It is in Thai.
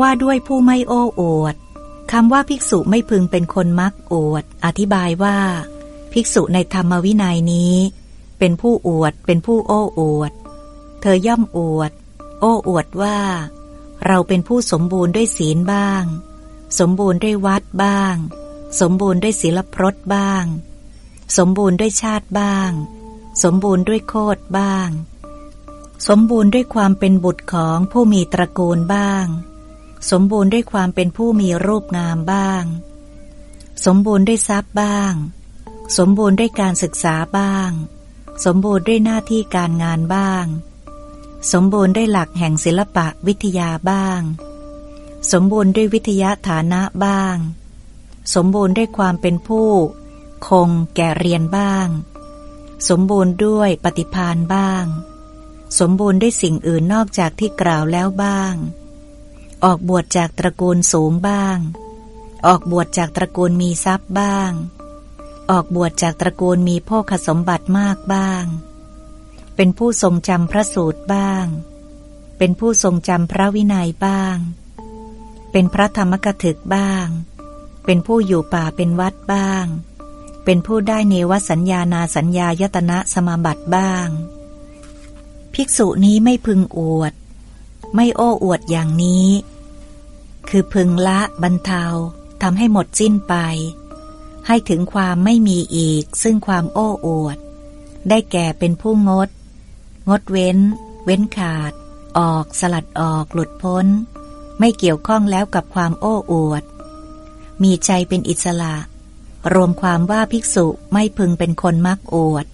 ว่าด้วยผู้ไม่โอ้อวดคำว่าภิกษุไม่พึงเป็นคนมักอวด อธิบายว่า ภิกษุในธรรมวินัยนี้ เป็นผู้อวด เป็นผู้โอ้อวด เธอย่อมอวด โอ้อวดว่า เราเป็นผู้สมบูรณ์ด้วยศีลบ้าง สมบูรณ์ด้วยวัดบ้าง สมบูรณ์ด้วยศีลพรตบ้าง สมบูรณ์ด้วยชาติบ้าง สมบูรณ์ด้วยโคดบ้าง สมบูรณ์ด้วยความเป็นบุตรของผู้มีตระกูลบ้าง สมบูรณ์ด้วยความเป็นผู้มีรูปงามบ้าง สมบูรณ์ด้วยทรัพย์บ้าง สมบูรณ์ด้วยการศึกษาบ้าง สมบูรณ์ด้วยหน้าที่การงานบ้าง สมบูรณ์ด้วยหลักแห่งศิลปะวิทยาบ้าง สมบูรณ์ด้วยวิทยาฐานะบ้าง สมบูรณ์ด้วยความเป็นผู้ คงแก่เรียนบ้าง สมบูรณ์ด้วยปฏิพานบ้าง สมบูรณ์ด้วยสิ่งอื่นนอกจากที่กล่าวแล้วบ้าง ออกบวชจากตระกูลสูงบ้าง ออกบวชจากตระกูลมีทรัพย์บ้าง ออกบวชจากตระกูลมีโภคสมบัติมากบ้าง เป็นผู้ทรงจำพระสูตรบ้าง เป็นผู้ทรงจำพระวินัยบ้าง เป็นพระธรรมกถึกบ้าง เป็นผู้อยู่ป่าเป็นวัดบ้าง เป็นผู้ได้เนวสัญญานาสัญญายตนะสมาบัติบ้าง ภิกษุนี้ไม่พึงอวดไม่โอ้อวดอย่างนี้ คือพึงละบรรเทาทำให้หมดสิ้นไป ให้ถึงความไม่มีอีก ซึ่งความโอ้อวด ได้แก่เป็นผู้งด งดเว้น เว้นขาด ออกสลัดออกหลุดพ้น ไม่เกี่ยวข้องแล้วกับความโอ้อวด มีใจเป็นอิสระ รวมความว่าภิกษุไม่พึงเป็นคนมักอวด